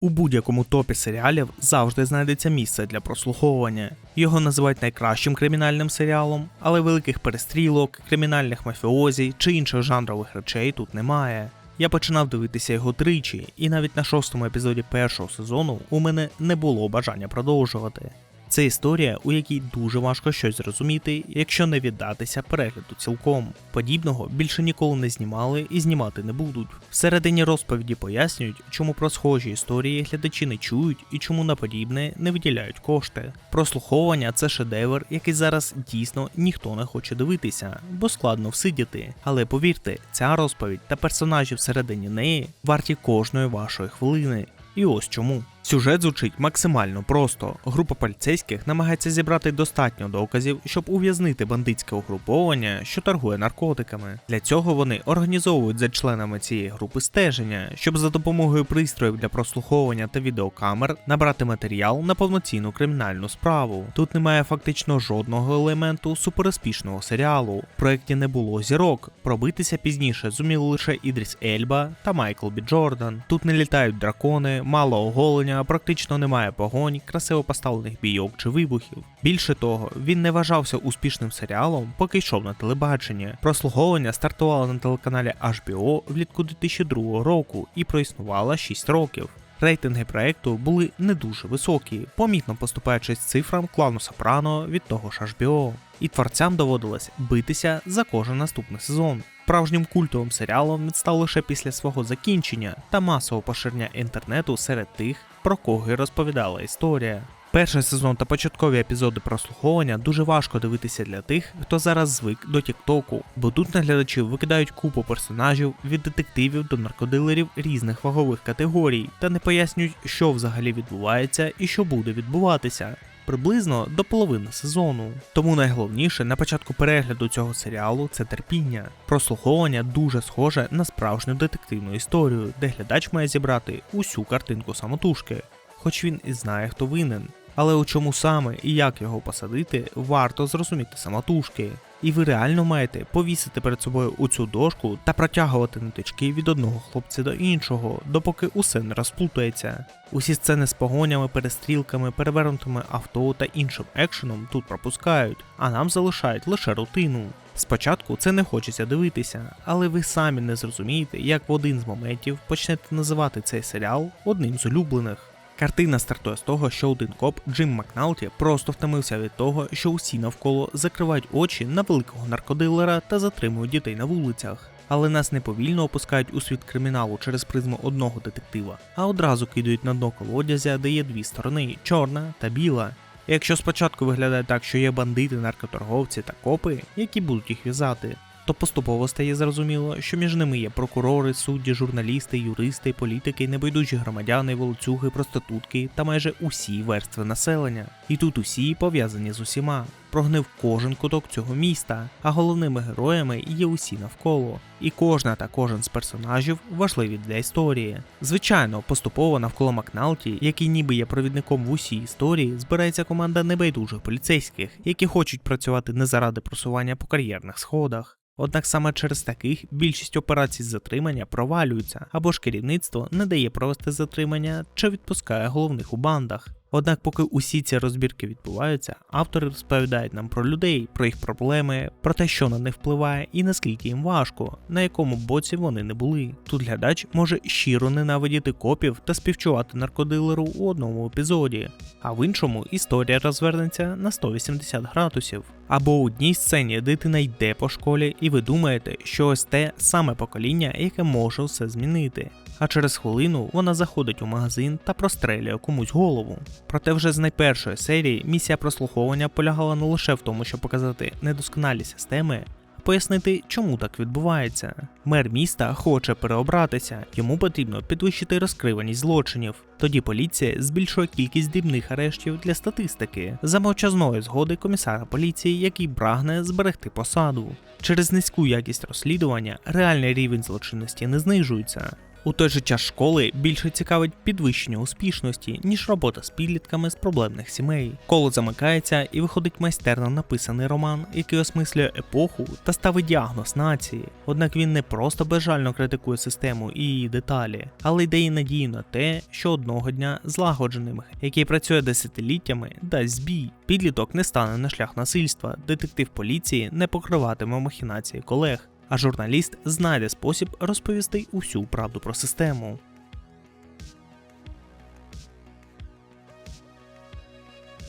У будь-якому топі серіалів завжди знайдеться місце для прослуховування. Його називають найкращим кримінальним серіалом, але великих перестрілок, кримінальних мафіозій чи інших жанрових речей тут немає. Я починав дивитися його тричі, і навіть на шостому епізоді першого сезону у мене не було бажання продовжувати. Це історія, у якій дуже важко щось зрозуміти, якщо не віддатися перегляду цілком. Подібного більше ніколи не знімали і знімати не будуть. Всередині розповіді пояснюють, чому про схожі історії глядачі не чують і чому на подібне не виділяють кошти. Прослуховування це шедевр, який зараз дійсно ніхто не хоче дивитися, бо складно всидіти. Але повірте, ця розповідь та персонажі всередині неї варті кожної вашої хвилини. І ось чому. Сюжет звучить максимально просто. Група поліцейських намагається зібрати достатньо доказів, щоб ув'язнити бандитське угруповання, що торгує наркотиками. Для цього вони організовують за членами цієї групи стеження, щоб за допомогою пристроїв для прослуховування та відеокамер набрати матеріал на повноцінну кримінальну справу. Тут немає фактично жодного елементу суперуспішного серіалу. В проєкті не було зірок. Пробитися пізніше зуміли лише Ідріс Ельба та Майкл Бі Джордан. Тут не літають дракони, мало оголення, практично немає погонь, красиво поставлених бійок чи вибухів. Більше того, він не вважався успішним серіалом, поки йшов на телебачення. Прослуховування стартувало на телеканалі HBO влітку 2002 року і проіснувало 6 років. Рейтинги проекту були не дуже високі, помітно поступаючись цифрам клану Сопрано від того ж HBO. І творцям доводилось битися за кожен наступний сезон. Справжнім культовим серіалом він став лише після свого закінчення та масового поширення інтернету серед тих, про кого й розповідала історія. Перший сезон та початкові епізоди прослуховування дуже важко дивитися для тих, хто зараз звик до Тіктоку, бо тут на глядачів викидають купу персонажів від детективів до наркодилерів різних вагових категорій та не пояснюють, що взагалі відбувається і що буде відбуватися. Приблизно до половини сезону. Тому найголовніше на початку перегляду цього серіалу це терпіння. Прослуховування дуже схоже на справжню детективну історію, де глядач має зібрати усю картинку самотужки, хоч він і знає, хто винен. Але у чому саме і як його посадити, варто зрозуміти самотужки. І ви реально маєте повісити перед собою у цю дошку та протягувати ниточки від одного хлопця до іншого, допоки усе не розплутається. Усі сцени з погонями, перестрілками, перевернутими авто та іншим екшеном тут пропускають, а нам залишають лише рутину. Спочатку це не хочеться дивитися, але ви самі не зрозумієте, як в один з моментів почнете називати цей серіал одним з улюблених. Картина стартує з того, що один коп Джим Макналті просто втомився від того, що усі навколо закривають очі на великого наркодилера та затримують дітей на вулицях. Але нас не повільно опускають у світ криміналу через призму одного детектива, а одразу кидають на дно колодязя, де є дві сторони чорна та біла. Якщо спочатку виглядає так, що є бандити, наркоторговці та копи, які будуть їх в'язати, то поступово стає зрозуміло, що між ними є прокурори, судді, журналісти, юристи, політики, небайдужі громадяни, волоцюги, проститутки та майже усі верстви населення. І тут усі пов'язані з усіма. Прогнив кожен куток цього міста, а головними героями є усі навколо. І кожна та кожен з персонажів важливі для історії. Звичайно, поступово навколо Макналті, який ніби є провідником в усій історії, збирається команда небайдужих поліцейських, які хочуть працювати не заради просування по кар'єрних сходах. Однак саме через таких більшість операцій з затримання провалюються, або ж керівництво не дає провести затримання чи відпускає головних у бандах. Однак, поки усі ці розбірки відбуваються, автори розповідають нам про людей, про їх проблеми, про те, що на них впливає, і наскільки їм важко, на якому боці вони не були. Тут глядач може щиро ненавидіти копів та співчувати наркодилеру у одному епізоді, а в іншому історія розвернеться на 180 градусів. Або у одній сцені дитина йде по школі, і ви думаєте, що ось те саме покоління, яке може все змінити. А через хвилину вона заходить у магазин та прострелює комусь голову. Проте вже з найпершої серії місія прослуховування полягала не лише в тому, щоб показати недосконалі системи, пояснити, чому так відбувається. Мер міста хоче переобратися, йому потрібно підвищити розкриваність злочинів. Тоді поліція збільшує кількість дрібних арештів для статистики за мовчазної згоди комісара поліції, який прагне зберегти посаду. Через низьку якість розслідування реальний рівень злочинності не знижується. У той же час школи більше цікавить підвищення успішності, ніж робота з підлітками з проблемних сімей. Коло замикається і виходить майстерно написаний роман, який осмислює епоху та ставить діагноз нації. Однак він не просто безжально критикує систему і її деталі, але й дає надію на те, що одного дня злагоджений мех, який працює десятиліттями, дасть збій. Підліток не стане на шлях насильства, детектив поліції не покриватиме махінації колег а журналіст знайде спосіб розповісти усю правду про систему.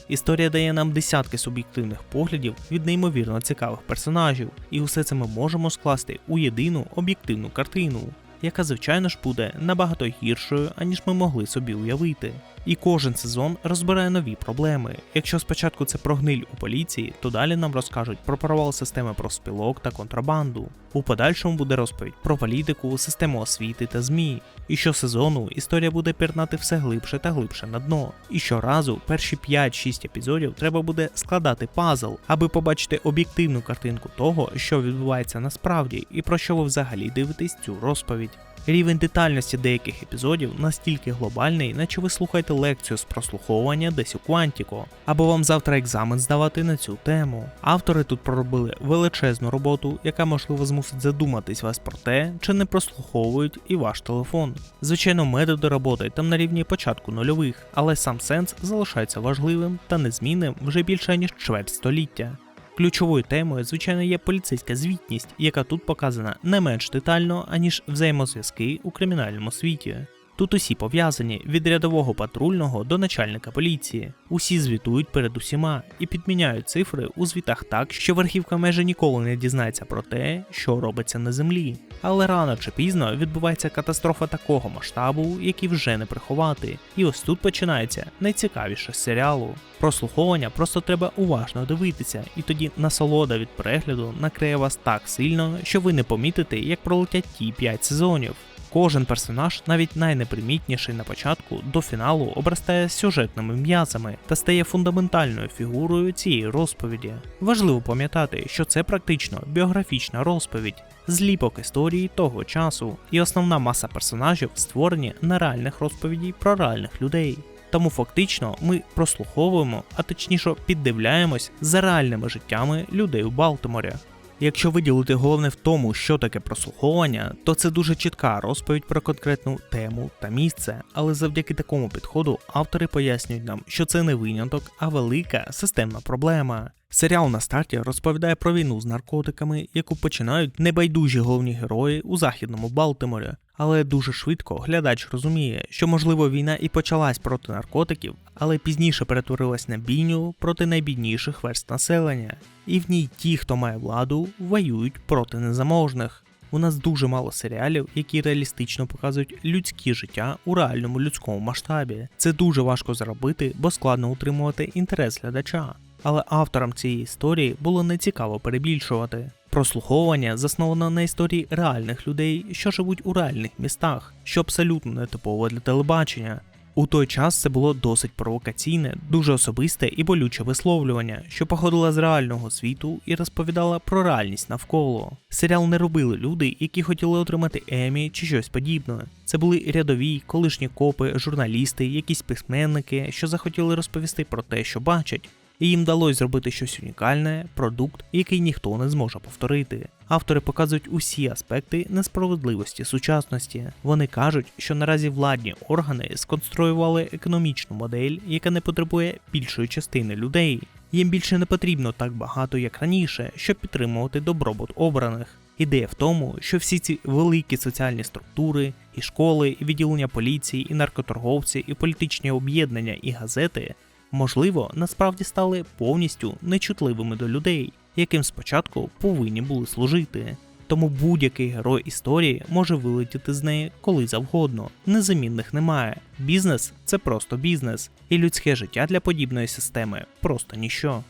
Історія дає нам десятки суб'єктивних поглядів від неймовірно цікавих персонажів, і усе це ми можемо скласти у єдину об'єктивну картину, яка, звичайно ж, буде набагато гіршою, аніж ми могли собі уявити. І кожен сезон розбирає нові проблеми. Якщо спочатку це про гниль у поліції, то далі нам розкажуть про провал системи профспілок та контрабанду. У подальшому буде розповідь про політику, систему освіти та ЗМІ. І щосезону історія буде пірнати все глибше та глибше на дно. І щоразу перші 5-6 епізодів треба буде складати пазл, аби побачити об'єктивну картинку того, що відбувається насправді, і про що ви взагалі дивитесь цю розповідь. Рівень детальності деяких епізодів настільки глобальний, наче ви слухаєте лекцію з прослуховування десь у Квантіко, або вам завтра екзамен здавати на цю тему. Автори тут проробили величезну роботу, яка можливо змусить задуматись вас про те, чи не прослуховують і ваш телефон. Звичайно, методи роботи там на рівні початку нульових, але сам сенс залишається важливим та незмінним вже більше ніж чверть століття. Ключовою темою, звичайно, є поліцейська звітність, яка тут показана не менш детально, аніж взаємозв'язки у кримінальному світі. Тут усі пов'язані від рядового патрульного до начальника поліції. Усі звітують перед усіма і підміняють цифри у звітах так, що верхівка майже ніколи не дізнається про те, що робиться на землі. Але рано чи пізно відбувається катастрофа такого масштабу, який вже не приховати. І ось тут починається найцікавіше з серіалу. Прослуховування просто треба уважно дивитися, і тоді насолода від перегляду накриє вас так сильно, що ви не помітите, як пролетять ті 5 сезонів. Кожен персонаж, навіть найнепримітніший на початку, до фіналу обростає сюжетними м'язами та стає фундаментальною фігурою цієї розповіді. Важливо пам'ятати, що це практично біографічна розповідь, зліпок історії того часу, і основна маса персонажів створені на реальних розповідей про реальних людей. Тому фактично ми прослуховуємо, а точніше піддивляємось за реальними життями людей у Балтиморі. Якщо виділити головне в тому, що таке прослуховування, то це дуже чітка розповідь про конкретну тему та місце, але завдяки такому підходу автори пояснюють нам, що це не виняток, а велика системна проблема. Серіал на старті розповідає про війну з наркотиками, яку починають небайдужі головні герої у західному Балтиморі. Але дуже швидко глядач розуміє, що можливо війна і почалась проти наркотиків, але пізніше перетворилась на бійню проти найбідніших верст населення. І в ній ті, хто має владу, воюють проти незаможних. У нас дуже мало серіалів, які реалістично показують людське життя у реальному людському масштабі. Це дуже важко зробити, бо складно утримувати інтерес глядача. Але авторам цієї історії було нецікаво перебільшувати. Прослуховування засновано на історії реальних людей, що живуть у реальних містах, що абсолютно не типово для телебачення. У той час це було досить провокаційне, дуже особисте і болюче висловлювання, що походило з реального світу і розповідало про реальність навколо. Серіал не робили люди, які хотіли отримати Емі чи щось подібне. Це були рядові, колишні копи, журналісти, якісь письменники, що захотіли розповісти про те, що бачать і їм вдалося зробити щось унікальне, продукт, який ніхто не зможе повторити. Автори показують усі аспекти несправедливості сучасності. Вони кажуть, що наразі владні органи сконструювали економічну модель, яка не потребує більшої частини людей. Їм більше не потрібно так багато, як раніше, щоб підтримувати добробут обраних. Ідея в тому, що всі ці великі соціальні структури, і школи, і відділення поліції, і наркоторговці, і політичні об'єднання, і газети можливо, насправді стали повністю нечутливими до людей, яким спочатку повинні були служити. Тому будь-який герой історії може вилетіти з неї коли завгодно. Незамінних немає. Бізнес це просто бізнес, і людське життя для подібної системи просто ніщо.